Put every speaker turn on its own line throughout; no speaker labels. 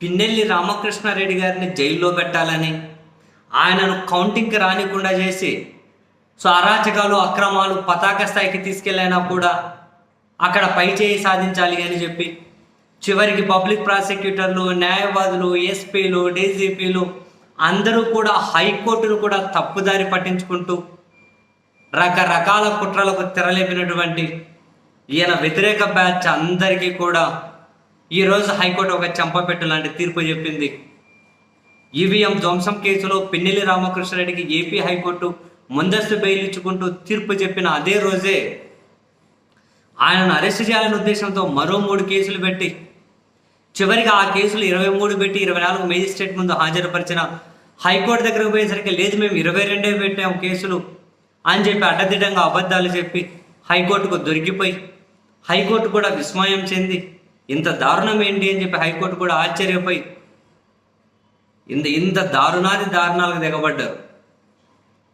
పిన్నెల్లి రామకృష్ణారెడ్డి గారిని జైల్లో పెట్టాలని ఆయనను కౌంటింగ్కి రానికుండా చేసి సో అరాచకాలు అక్రమాలు పతాక స్థాయికి తీసుకెళ్ళైనా కూడా అక్కడ పై చేయి సాధించాలి అని చెప్పి చివరికి పబ్లిక్ ప్రాసిక్యూటర్లు న్యాయవాదులు ఎస్పీలు డీజీపీలు అందరూ కూడా హైకోర్టును కూడా తప్పుదారి పట్టించుకుంటూ రకరకాల కుట్రలకు తెరలేపినటువంటి ఈయన వ్యతిరేక బ్యాచ్ అందరికీ కూడా ఈరోజు హైకోర్టు ఒక చంపపెట్టు లాంటి తీర్పు చెప్పింది. ఈవీఎం ధ్వంసం కేసులో పిన్నెల్లి రామకృష్ణారెడ్డికి ఏపీ హైకోర్టు ముందస్తు బెయిల్ ఇచ్చుకుంటూ తీర్పు చెప్పిన అదే రోజే ఆయనను అరెస్ట్ చేయాలనే ఉద్దేశంతో మరో మూడు కేసులు పెట్టి చివరికి ఆ కేసులు ఇరవై మూడు పెట్టి ఇరవై నాలుగు మేజిస్ట్రేట్ ముందు హాజరుపరిచిన హైకోర్టు దగ్గరకు పోయేసరికి లేదు మేము ఇరవై రెండే పెట్టాము కేసులు అని చెప్పి అడ్డదిడ్డంగా అబద్ధాలు చెప్పి హైకోర్టుకు దొరికిపోయి హైకోర్టు కూడా విస్మయం చెంది ఇంత దారుణం ఏంటి అని చెప్పి హైకోర్టు కూడా ఆశ్చర్యపోయి ఇంత ఇంత దారుణాది దారుణాలకు దిగబడ్డారు.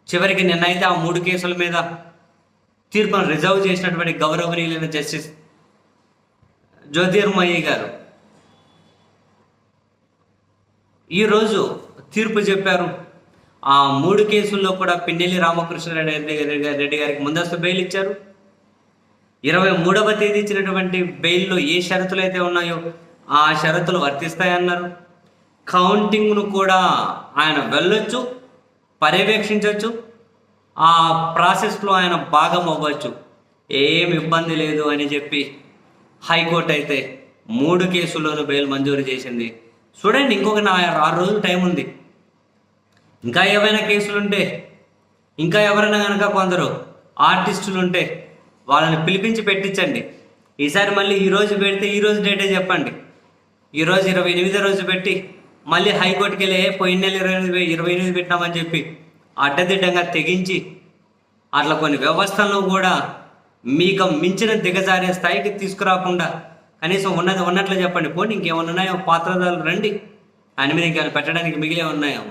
చివరికి నిన్నైతే ఆ మూడు కేసుల మీద తీర్పును రిజర్వ్ చేసినటువంటి గౌరవనీయులైన జస్టిస్ జ్యోతిర్మయ్య గారు. ఈరోజు తీర్పు చెప్పారు. ఆ మూడు కేసుల్లో కూడా పిన్నెల్లి రామకృష్ణారెడ్డి రెడ్డి రెడ్డి గారికి ముందస్తు బెయిల్ ఇచ్చారు. ఇరవై మూడవ తేదీ ఇచ్చినటువంటి బెయిల్లో ఏ షరతులు అయితే ఉన్నాయో ఆ షరతులు వర్తిస్తాయన్నారు. కౌంటింగ్ను కూడా ఆయన వెళ్ళొచ్చు పర్యవేక్షించవచ్చు ఆ ప్రాసెస్లో ఆయన భాగం అవ్వచ్చు ఏం ఇబ్బంది లేదు అని చెప్పి హైకోర్టు అయితే మూడు కేసుల్లోనూ బెయిల్ మంజూరు చేసింది. చూడండి ఇంకొక నా ఆరు రోజులు టైం ఉంది. ఇంకా ఏమైనా కేసులుంటే ఇంకా ఎవరైనా కనుక కొందరు ఆర్టిస్టులు ఉంటే వాళ్ళని పిలిపించి పెట్టించండి. ఈసారి మళ్ళీ ఈరోజు పెడితే ఈరోజు డేటే చెప్పండి. ఈరోజు ఇరవై ఎనిమిదో రోజు పెట్టి మళ్ళీ హైకోర్టుకి వెళ్ళి పోయిన నెల ఇరవై ఎనిమిది ఇరవై ఎనిమిది పెట్టినామని చెప్పి అడ్డదిడ్డంగా తెగించి అట్లా కొన్ని వ్యవస్థలను కూడా మీకు మించిన దిగజారే స్థాయికి తీసుకురాకుండా కనీసం ఉన్నది ఉన్నట్లు చెప్పండి. పోనీ ఇంకేమన్నా ఉన్నాయో? పాత్రదారులు రండి. ఆయన మీద ఇంకేమైనా పెట్టడానికి మిగిలే ఉన్నాయో?